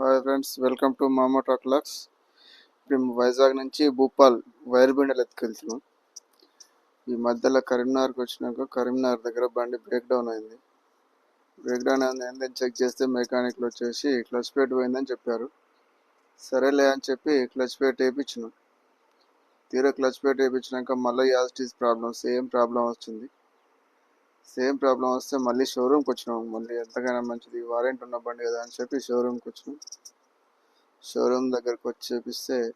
Hi friends welcome to మామా talk లాక్స్ మేము వైజాగ్ నుంచి భూపాల్ వైర్ బిండలు ఎత్తుకెళ్తున్నాం. ఈ మధ్యలో కరీంనగర్కి వచ్చినాక కరీంనగర్ దగ్గర బండి బ్రేక్ డౌన్ అయింది. బ్రేక్ డౌన్ అయింది ఏందని చెక్ చేస్తే మెకానిక్లు వచ్చేసి క్లచ్ ప్లేట్ పోయిందని చెప్పారు. సరేలే అని చెప్పి క్లచ్ ప్లేట్ వేయించినాం. తీరా క్లచ్ ప్లేట్ వేయించినాక మళ్ళీ as it is problem same problem వచ్చింది సేమ్ ప్రాబ్లం వస్తే మళ్ళీ షోరూమ్కి వచ్చినాం. మళ్ళీ ఎంతకైనా మంచిది. వారెంట్ ఉన్న బండి కదా అని చెప్పి షోరూమ్కి వచ్చినాం. షోరూమ్ దగ్గరకు వచ్చి చేపిస్తే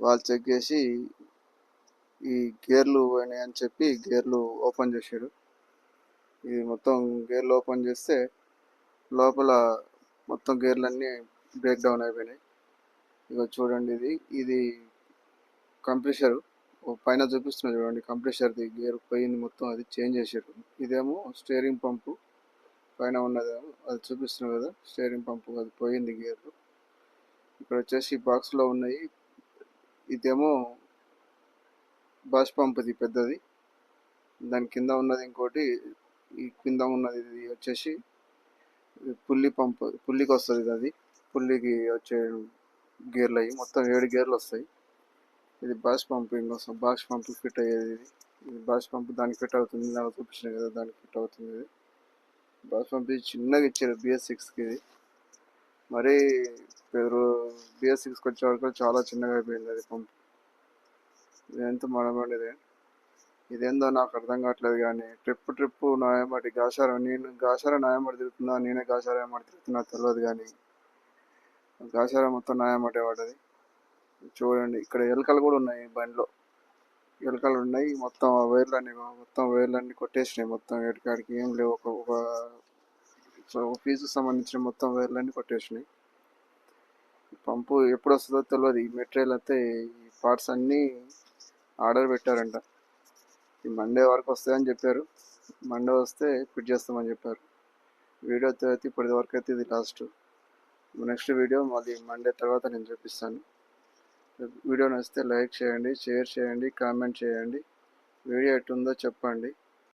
వాళ్ళు చెక్ చేసి ఈ గేర్లు పోయినాయి అని చెప్పి గేర్లు ఓపెన్ చేశాడు ఇది మొత్తం గేర్లు ఓపెన్ చేస్తే లోపల మొత్తం గేర్లన్నీ బ్రేక్ డౌన్ అయిపోయినాయి. ఇక చూడండి ఇది. ఇది కంప్రెషర్. పైన చూపిస్తున్నా చూడండి. కంప్రెషర్ది గేర్ పోయింది మొత్తం. అది చేంజ్ చేశారు. ఇదేమో స్టీరింగ్ పంపు. పైన ఉన్నదేమో అది చూపిస్తున్నాం కదా స్టీరింగ్ పంపు అది పోయింది గేర్లు. ఇక్కడ వచ్చేసి బాక్స్లో ఉన్నాయి. ఇదేమో బాష్ పంపుది పెద్దది. దాని కింద ఉన్నది ఇంకోటి ఈ కింద ఉన్నది ఇది వచ్చేసి పుల్లి పంప్ పుల్లికి వస్తుంది ఇది అది. పుల్లికి వచ్చే గేర్లు అవి మొత్తం ఏడు గేర్లు వస్తాయి. ఇది బాష్ పంపింగ్ ఇంకోసం బాష్ పంప్ ఫిట్ అయ్యేది ఇది. ఇది బాష్ పంప్ దానికి ఫిట్ అవుతుంది నాకు చూపించిన కదా దానికి ఫిట్ అవుతుంది. ఇది పంప్ ఇది చిన్నగా ఇచ్చారు బిఎస్ సిక్స్కి ఇది మరీ బిఎస్ సిక్స్కి వచ్చే వరకు చాలా చిన్నగా అయిపోయింది అది పంప్. ఇదంతా మనమండిదే ఇదేందో నాకు అర్థం కావట్లేదు కానీ ట్రిప్ ట్రిప్ నాయమటి గాశారం నేను గాషారా నాయమటి తిరుగుతున్నా నేనే గాషారా ఏమటి తిరుగుతున్నా తెలియదు కానీ గాశారం మొత్తం నాయమటే వాడది. చూడండి ఇక్కడ ఎలుకలు కూడా ఉన్నాయి బండిలో. ఎలుకలు ఉన్నాయి మొత్తం ఆ వైర్లన్నీ మొత్తం వైర్లన్నీ కొట్టేసినాయి. మొత్తం ఎడకాడికి ఏం లేవు. ఒక ఒక సో ఫీజుకి సంబంధించిన మొత్తం వైర్లన్నీ కొట్టేసినాయి. పంపు ఎప్పుడు వస్తుందో తెలియదు ఈ మెటీరియల్ అయితే ఈ పార్ట్స్ అన్నీ ఆర్డర్ పెట్టారంట. ఈ మండే వరకు వస్తాయని చెప్పారు. మండే వస్తే ఫిట్ చేస్తామని చెప్పారు. వీడియో అయితే ఇప్పటి వరకు అయితే ఇది లాస్ట్. నెక్స్ట్ వీడియో మళ్ళీ మండే తర్వాత నేను చూపిస్తాను. వీడియో నచ్చితే లైక్ చేయండి షేర్ చేయండి కామెంట్ చేయండి. వీడియో ఎట్టుందో చెప్పండి.